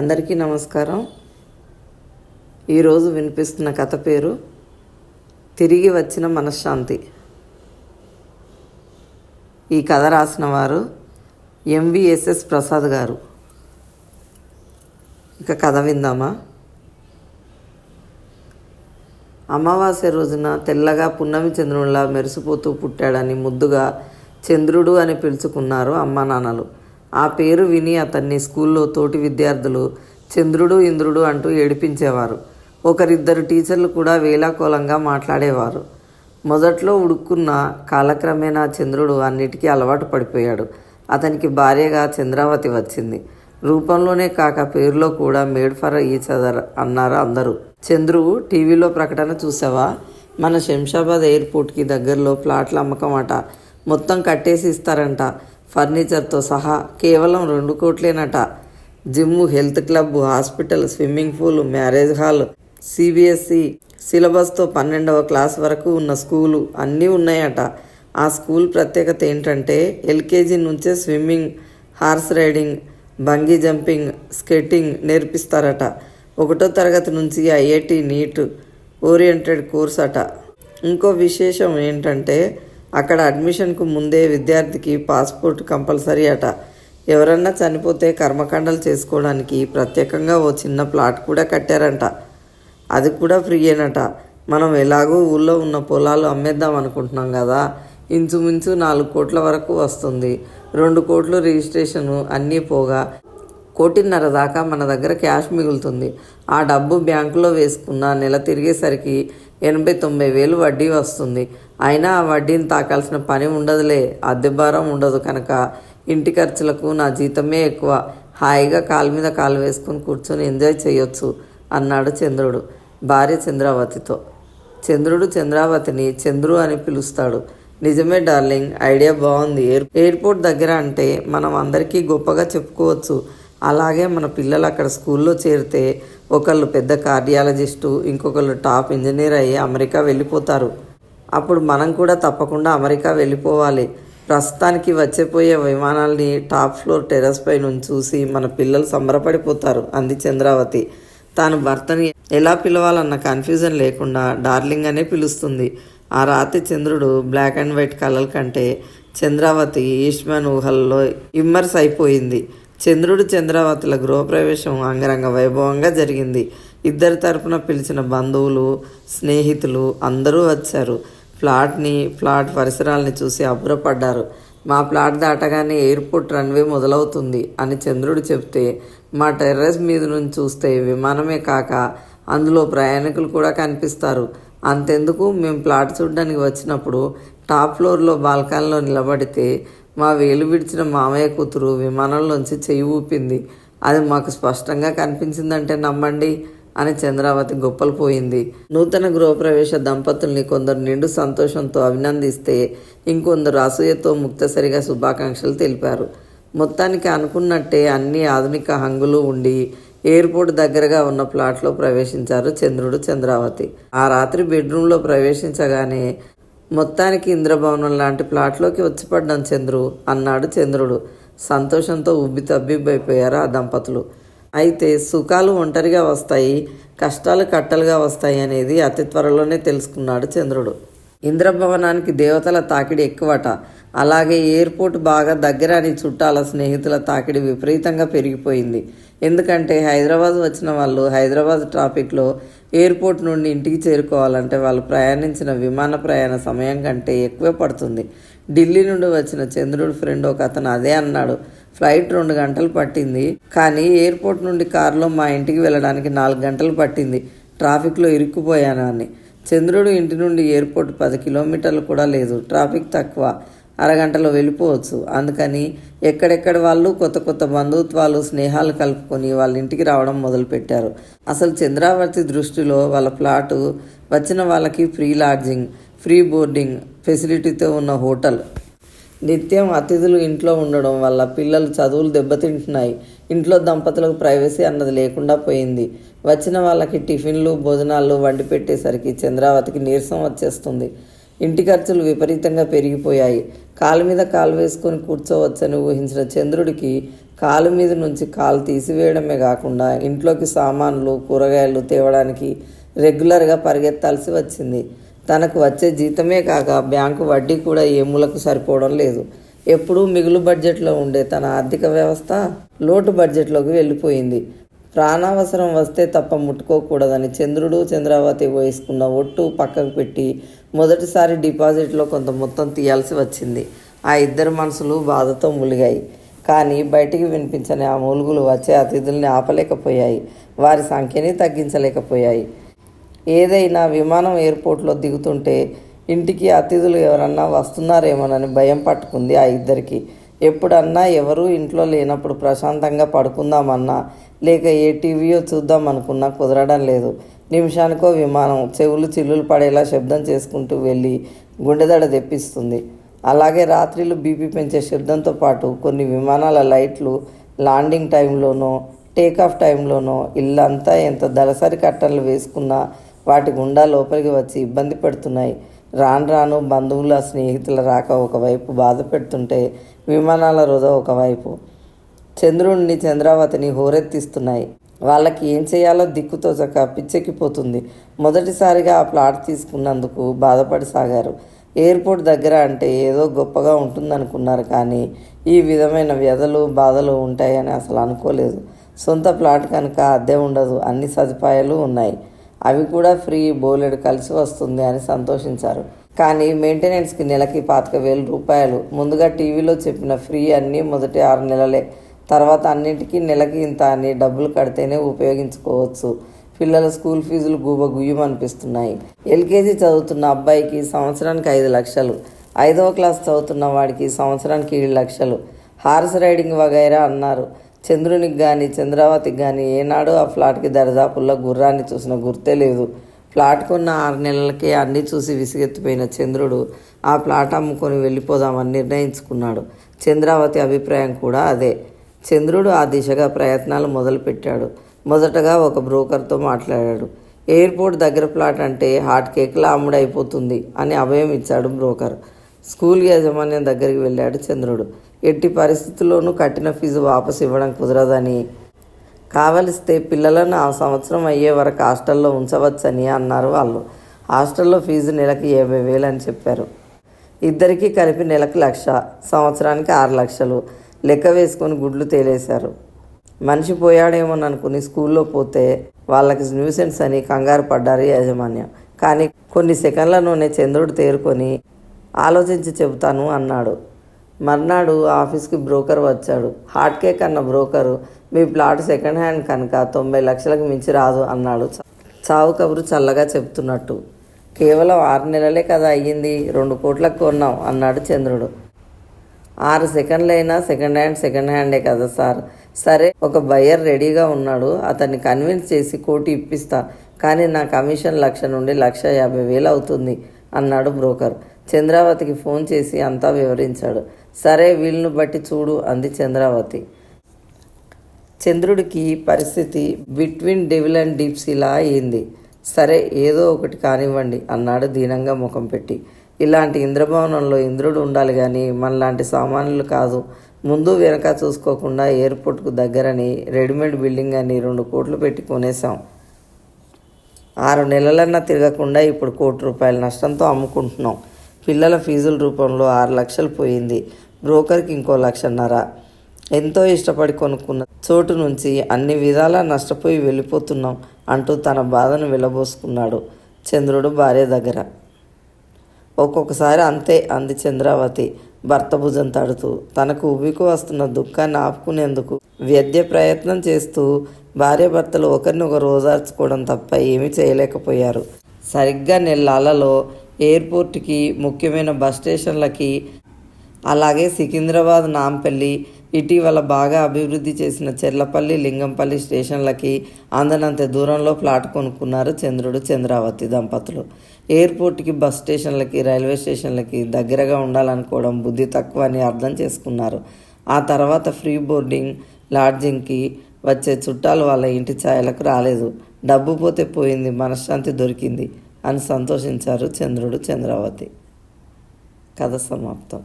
అందరికీ నమస్కారం. ఈరోజు వినిపిస్తున్న కథ పేరు తిరిగి వచ్చిన మనశ్శాంతి. ఈ కథ రాసిన వారు ఎంవిఎస్ఎస్ ప్రసాద్ గారు. ఇక కథ విందామా? అమావాస్య రోజున తెల్లగా పున్నమి చంద్రునిలా మెరిసిపోతూ పుట్టాడని ముద్దుగా చంద్రుడు అని పిలుచుకున్నారు అమ్మా నాన్నలు ఆ పేరు విని అతన్ని స్కూల్లో తోటి విద్యార్థులు చంద్రుడు ఇంద్రుడు అంటూ ఏడిపించేవారు. ఒకరిద్దరు టీచర్లు కూడా వేలాకోలంగా మాట్లాడేవారు. మొదట్లో ఉడుక్కున్న కాలక్రమేణా చంద్రుడు అన్నిటికీ అలవాటు పడిపోయాడు. అతనికి భార్యగా చంద్రావతి వచ్చింది. రూపంలోనే కాక పేరులో కూడా మేడ్ ఫర్ ఈచ్ అదర్ అన్నారు అందరూ. చంద్రు టీవీలో ప్రకటన చూసావా? మన శంషాబాద్ ఎయిర్పోర్ట్కి దగ్గరలో ప్లాట్ల అమ్మకం అట. మొత్తం కట్టేసి ఇస్తారంట. ఫర్నిచర్తో సహా కేవలం రెండు కోట్లేనట. Gym health club hospital swimming pool marriage hall CBSE సిలబస్తో పన్నెండవ క్లాస్ వరకు ఉన్న స్కూలు అన్నీ ఉన్నాయట. ఆ స్కూల్ ప్రత్యేకత ఏంటంటే ఎల్కేజీ నుంచే swimming horse riding bungee jumping skating నేర్పిస్తారట. ఒకటో తరగతి నుంచి ఐఐటి నీట్ ఓరియంటెడ్ కోర్స్ అట ఇంకో విశేషం ఏంటంటే అక్కడ అడ్మిషన్కు ముందే విద్యార్థికి పాస్పోర్ట్ కంపల్సరీ అట. ఎవరన్నా చనిపోతే కర్మకాండలు చేసుకోవడానికి ప్రత్యేకంగా ఓ చిన్న ప్లాట్ కూడా కట్టారంట. అది కూడా ఫ్రీయేనట. మనం ఎలాగో ఊళ్ళో ఉన్న పొలాలు అమ్మేద్దాం అనుకుంటున్నాం కదా. ఇంచుమించు నాలుగు కోట్ల వరకు వస్తుంది. రెండు కోట్లు రిజిస్ట్రేషను అన్నీ పోగా కోటిన్నర దాకా మన దగ్గర క్యాష్ మిగులుతుంది. ఆ డబ్బు బ్యాంకులో వేసుకున్న నెల తిరిగేసరికి ఎనభై తొంభై వేలు వడ్డీ వస్తుంది. అయినా ఆ వడ్డీని తాకాల్సిన పని ఉండదులే. అద్దె భారం ఉండదు కనుక ఇంటి ఖర్చులకు నా జీతమే ఎక్కువ. హాయిగా కాలు మీద కాలు వేసుకొని కూర్చొని ఎంజాయ్ చేయొచ్చు అన్నాడు చంద్రుడు. భార్య చంద్రావతితో. చంద్రుడు చంద్రావతిని చంద్రు అని పిలుస్తాడు. నిజమే డార్లింగ్ ఐడియా బాగుంది. ఎయిర్ ఎయిర్పోర్ట్ దగ్గర అంటే మనం అందరికీ గొప్పగా చెప్పుకోవచ్చు. అలాగే మన పిల్లలు అక్కడ స్కూల్లో చేరితే ఒకళ్ళు పెద్ద కార్డియాలజిస్టు ఇంకొకళ్ళు టాప్ ఇంజనీర్ అయ్యి అమెరికా వెళ్ళిపోతారు. అప్పుడు మనం కూడా తప్పకుండా అమెరికా వెళ్ళిపోవాలి. ప్రస్తుతానికి వచ్చేపోయే విమానాల్ని టాప్ ఫ్లోర్ టెర్రస్ పై నుంచి చూసి మన పిల్లలు సంబరపడిపోతారు అంది చంద్రావతి. తాను భర్తని ఎలా పిలవాలన్న కన్ఫ్యూజన్ లేకుండా డార్లింగ్ అనే పిలుస్తుంది. ఆ రాత్రి చంద్రుడు బ్లాక్ అండ్ వైట్ కలర్ కంటే చంద్రావతి ఈష్మన్ ఊహల్లో ఇమ్మర్స్ అయిపోయింది. చంద్రుడు చంద్రావతుల గృహప్రవేశం అంగరంగ వైభవంగా జరిగింది. ఇద్దరి తరపున పిలిచిన బంధువులు స్నేహితులు అందరూ వచ్చారు. ఫ్లాట్ని ఫ్లాట్ పరిసరాల్ని చూసి అబ్బురపడ్డారు. మా ఫ్లాట్ దాటగానే ఎయిర్పోర్ట్ రన్వే మొదలవుతుంది అని చంద్రుడు చెప్తే మా టెర్రస్ మీద నుంచి చూస్తే విమానమే కాక అందులో ప్రయాణికులు కూడా కనిపిస్తారు. అంతెందుకు? మేము ప్లాట్ చూడడానికి వచ్చినప్పుడు టాప్ ఫ్లోర్లో బాల్కనీలో నిలబడితే మా వేలు విడిచిన మామయ్య కూతురు విమానంలోంచి చెయ్యి ఊపింది. అది మాకు స్పష్టంగా కనిపించిందంటే నమ్మండి అని చంద్రావతి గొప్పలు పోయింది. నూతన గృహప్రవేశ దంపతుల్ని కొందరు నిండు సంతోషంతో అభినందిస్తే ఇంకొందరు అసూయతో ముక్తసరిగా శుభాకాంక్షలు తెలిపారు. మొత్తానికి అనుకున్నట్టే అన్ని ఆధునిక హంగులు ఉండి ఎయిర్పోర్ట్ దగ్గరగా ఉన్న ప్లాట్లో ప్రవేశించారు చంద్రుడు చంద్రావతి. ఆ రాత్రి బెడ్రూమ్లో ప్రవేశించగానే మొత్తానికి ఇంద్రభవనం లాంటి ప్లాట్లోకి వచ్చి పడ్డాం చంద్రు. అన్నాడు చంద్రుడు. సంతోషంతో ఉబ్బి తబ్బిబ్బైపోయారు ఆ దంపతులు. అయితే సుఖాలు ఒంటరిగా వస్తాయి కష్టాలు కట్టలుగా వస్తాయి అనేది అతి త్వరలోనే తెలుసుకున్నాడు చంద్రుడు. ఇంద్రభవనానికి దేవతల తాకిడి ఎక్కువట. అలాగే ఎయిర్పోర్ట్ బాగా దగ్గర అని చుట్టాల స్నేహితుల తాకిడి విపరీతంగా పెరిగిపోయింది. ఎందుకంటే హైదరాబాద్ వచ్చిన వాళ్ళు హైదరాబాద్ ట్రాఫిక్లో ఎయిర్పోర్ట్ నుండి ఇంటికి చేరుకోవాలంటే వాళ్ళు ప్రయాణించిన విమాన ప్రయాణ సమయం కంటే ఎక్కువే పడుతుంది. ఢిల్లీ నుండి వచ్చిన చంద్రుడు ఫ్రెండ్ ఒక అతను అదే అన్నాడు. ఫ్లైట్ రెండు గంటలు పట్టింది. కానీ ఎయిర్పోర్ట్ నుండి కారులో మా ఇంటికి వెళ్ళడానికి నాలుగు గంటలు పట్టింది. ట్రాఫిక్లో ఇరుక్కుపోయాను అని. చంద్రుడు ఇంటి నుండి ఎయిర్పోర్ట్ పది కిలోమీటర్లు కూడా లేదు. ట్రాఫిక్ తక్కువ. అరగంటలో వెళ్ళిపోవచ్చు. అందుకని ఎక్కడెక్కడ వాళ్ళు కొత్త కొత్త బంధుత్వాలు స్నేహాలు కలుపుకొని వాళ్ళ ఇంటికి రావడం మొదలుపెట్టారు. అసలు చంద్రావతి దృష్టిలో వాళ్ళ ప్లాటు వచ్చిన వాళ్ళకి ఫ్రీ లాడ్జింగ్ ఫ్రీ బోర్డింగ్ ఫెసిలిటీతో ఉన్న హోటల్. నిత్యం అతిథులు ఇంట్లో ఉండడం వల్ల పిల్లలు చదువులు దెబ్బతింటున్నాయి. ఇంట్లో దంపతులకు ప్రైవసీ అన్నది లేకుండా పోయింది. వచ్చిన వాళ్ళకి టిఫిన్లు భోజనాలు వండి పెట్టేసరికి చంద్రావతికి నీరసం వచ్చేస్తుంది. ఇంటి ఖర్చులు విపరీతంగా పెరిగిపోయాయి. కాలు మీద కాలు వేసుకొని కూర్చోవచ్చని ఊహించిన చంద్రుడికి కాలు మీద నుంచి కాలు తీసివేయడమే కాకుండా ఇంట్లోకి సామాన్లు కూరగాయలు తేవడానికి రెగ్యులర్గా పరిగెత్తాల్సి వచ్చింది. తనకు వచ్చే జీతమే కాక బ్యాంకు వడ్డీ కూడా ఏ మూలకు సరిపోవడం లేదు. ఎప్పుడూ మిగులు బడ్జెట్లో ఉండే తన ఆర్థిక వ్యవస్థ లోటు బడ్జెట్లోకి వెళ్ళిపోయింది. ప్రాణావసరం వస్తే తప్ప ముట్టుకోకూడదని చంద్రుడు చంద్రావతి వేసుకున్న ఒట్టు పక్కకు పెట్టి మొదటిసారి డిపాజిట్లో కొంత మొత్తం తీయాల్సి వచ్చింది. ఆ ఇద్దరు మనసులు బాధతో ములిగాయి. కానీ బయటికి వినిపించని ఆ మూలుగులు వచ్చే అతిథుల్ని ఆపలేకపోయాయి. వారి సంఖ్యని తగ్గించలేకపోయాయి. ఏదైనా విమానం ఎయిర్పోర్ట్లో దిగుతుంటే ఇంటికి అతిథులు ఎవరన్నా వస్తున్నారేమోనని భయం పట్టుకుంది ఆ ఇద్దరికి. ఎప్పుడన్నా ఎవరూ ఇంట్లో లేనప్పుడు ప్రశాంతంగా పడుకుందామన్నా లేక ఏ టీవీయో చూద్దాం అనుకున్నా కుదరడం లేదు. నిమిషానికో విమానం చెవులు చిల్లులు పడేలా శబ్దం చేసుకుంటూ వెళ్ళి గుండెదడ తెప్పిస్తుంది. అలాగే రాత్రిలు బీపీ పెంచే శబ్దంతో పాటు కొన్ని విమానాల లైట్లు లాండింగ్ టైంలోనో టేకాఫ్ టైంలోనో ఇల్లంతా ఎంత దళసరి కట్టలు వేసుకున్నా వాటి గుండా లోపలికి వచ్చి ఇబ్బంది పెడుతున్నాయి. రాను రాను బంధువుల స్నేహితుల రాక ఒకవైపు బాధ పెడుతుంటే విమానాల వృధా ఒకవైపు. చంద్రుడిని చంద్రావతిని హోరెత్తిస్తున్నాయి. వాళ్ళకి ఏం చేయాలో దిక్కుతోచక పిచ్చెక్కిపోతుంది. మొదటిసారిగా ఆ ప్లాట్ తీసుకున్నందుకు బాధపడి సాగారు. ఎయిర్పోర్ట్ దగ్గర అంటే ఏదో గొప్పగా ఉంటుందనుకున్నారు కానీ ఈ విధమైన వ్యధలు బాధలు ఉంటాయని అసలు అనుకోలేదు. సొంత ప్లాట్ కనుక అద్దె ఉండదు అన్ని సదుపాయాలు ఉన్నాయి. అవి కూడా ఫ్రీ బోలెడు కలిసి వస్తుంది అని సంతోషించారు. కానీ మెయింటెనెన్స్కి నెలకి పాతిక వేల రూపాయలు. ముందుగా టీవీలో చెప్పిన ఫ్రీ అన్నీ మొదటి ఆరు నెలలే. తర్వాత అన్నింటికీ నెలకి ఇంత అని డబ్బులు కడితేనే ఉపయోగించుకోవచ్చు. పిల్లల స్కూల్ ఫీజులు గూబ గుయ్యం అనిపిస్తున్నాయి ఎల్కేజీ చదువుతున్న అబ్బాయికి సంవత్సరానికి ఐదు లక్షలు. ఐదవ క్లాస్ చదువుతున్న వాడికి సంవత్సరానికి ఏడు లక్షలు. హార్స్ రైడింగ్ వగైరా అన్నారు. చంద్రునికి కానీ చంద్రావతికి కానీ ఏనాడు ఆ ఫ్లాట్కి దరిదాపుల్లో గుర్రాన్ని చూసిన గుర్తే లేదు. ఫ్లాట్ కొన్న ఆరు నెలలకే అన్నీ చూసి విసిగెత్తిపోయిన చంద్రుడు ఆ ఫ్లాట్ అమ్ముకొని వెళ్ళిపోదామని నిర్ణయించుకున్నాడు. చంద్రావతి అభిప్రాయం కూడా అదే. చంద్రుడు ఆ దిశగా ప్రయత్నాలు మొదలుపెట్టాడు. మొదటగా ఒక బ్రోకర్తో మాట్లాడాడు. ఎయిర్పోర్ట్ దగ్గర ప్లాట్ అంటే హాట్ కేక్లా అమ్ముడైపోతుంది అని అభయం ఇచ్చాడు బ్రోకర్. స్కూల్ యాజమాన్యం దగ్గరికి వెళ్ళాడు చంద్రుడు. ఎట్టి పరిస్థితుల్లోనూ కట్టిన ఫీజు వాపసు ఇవ్వడం కుదరదని. కావలిస్తే పిల్లలను ఆ సంవత్సరం అయ్యే వరకు హాస్టల్లో ఉంచవచ్చని అన్నారు వాళ్ళు. హాస్టల్లో ఫీజు నెలకి యాభై వేలు అని చెప్పారు. ఇద్దరికీ కలిపి నెలకు లక్ష సంవత్సరానికి ఆరు లక్షలు. లెక్క వేసుకొని గుడ్లు తేలేశారు. మనిషి పోయాడేమోననుకుని స్కూల్లో పోతే వాళ్ళకి న్యూసెన్స్ అని కంగారు పడ్డారు యాజమాన్యం. కానీ కొన్ని సెకండ్లలోనే చంద్రుడు తేరుకొని ఆలోచించి చెబుతాను అన్నాడు. మర్నాడు ఆఫీస్కి బ్రోకర్ వచ్చాడు. హాట్ కేక్ అన్న బ్రోకరు మీ ప్లాట్ సెకండ్ హ్యాండ్ కనుక తొంభై లక్షలకు మించి రాదు అన్నాడు. చావు కబురు చల్లగా చెప్తున్నట్టు. కేవలం ఆరు నెలలే కదా అయ్యింది రెండు కోట్లకు కొన్నాం అన్నాడు చంద్రుడు. ఆరు సెకండ్లైనా సెకండ్ హ్యాండ్ సెకండ్ హ్యాండే కదా సార్. సరే ఒక బయ్యర్ రెడీగా ఉన్నాడు అతన్ని కన్విన్స్ చేసి కోటి ఇప్పిస్తా. కానీ నా కమిషన్ లక్ష నుండి లక్ష యాభై వేలు అవుతుంది అన్నాడు బ్రోకర్. చంద్రావతికి ఫోన్ చేసి అంతా వివరించాడు. సరే వీళ్ళను బట్టి చూడు అంది చంద్రావతి. చంద్రుడికి పరిస్థితి బిట్వీన్ డెవిల్ అండ్ డీప్సీలా అయింది. సరే ఏదో ఒకటి కానివ్వండి అన్నాడు దీనంగా ముఖం పెట్టి. ఇలాంటి ఇంద్రభవనంలో ఇంద్రుడు ఉండాలి కానీ మనలాంటి సామాన్యులు కాదు. ముందు వెనక చూసుకోకుండా ఎయిర్పోర్ట్కు దగ్గరని రెడీమేడ్ బిల్డింగ్ అని రెండు కోట్లు పెట్టి కొనేసాం ఆరు నెలలన్నా తిరగకుండా ఇప్పుడు కోటి రూపాయల నష్టంతో అమ్ముకుంటున్నాం. పిల్లల ఫీజుల రూపంలో ఆరు లక్షలు పోయింది. బ్రోకర్కి ఇంకో లక్షన్నర. ఎంతో ఇష్టపడి కొనుక్కున్న చోటు నుంచి అన్ని విధాలా నష్టపోయి వెళ్ళిపోతున్నాం అంటూ తన బాధను వెళ్ళబోసుకున్నాడు చంద్రుడు భార్య దగ్గర. ఒక్కొక్కసారి అంతే అంది చంద్రావతి. భర్త భుజం తడుతూ. తనకు ఉబ్బికి వస్తున్న దుఃఖాన్ని ఆపుకునేందుకు వ్యధ్య ప్రయత్నం చేస్తూ భార్యాభర్తలు ఒకరినొకరు రోజార్చుకోవడం తప్ప ఏమీ చేయలేకపోయారు. సరిగ్గా నెల్లాలలో ఎయిర్పోర్ట్కి ముఖ్యమైన బస్ స్టేషన్లకి అలాగే సికింద్రాబాద్ నాంపల్లి ఇటీవల బాగా అభివృద్ధి చేసిన చెర్లపల్లి లింగంపల్లి స్టేషన్లకి అందనంత దూరంలో ప్లాట్ కొనుక్కున్నారు చంద్రుడు చంద్రావతి దంపతులు. ఎయిర్పోర్ట్కి బస్ స్టేషన్లకి రైల్వే స్టేషన్లకి దగ్గరగా ఉండాలనుకోవడం బుద్ధి తక్కువ అని అర్థం చేసుకున్నారు. ఆ తర్వాత ఫ్రీ బోర్డింగ్ లాడ్జింగ్కి వచ్చే చుట్టాలు వాళ్ళ ఇంటి ఛాయలకు రాలేదు. డబ్బు పోతే పోయింది మనశ్శాంతి దొరికింది అని సంతోషించారు చంద్రుడు చంద్రావతి. కథ సమాప్తం.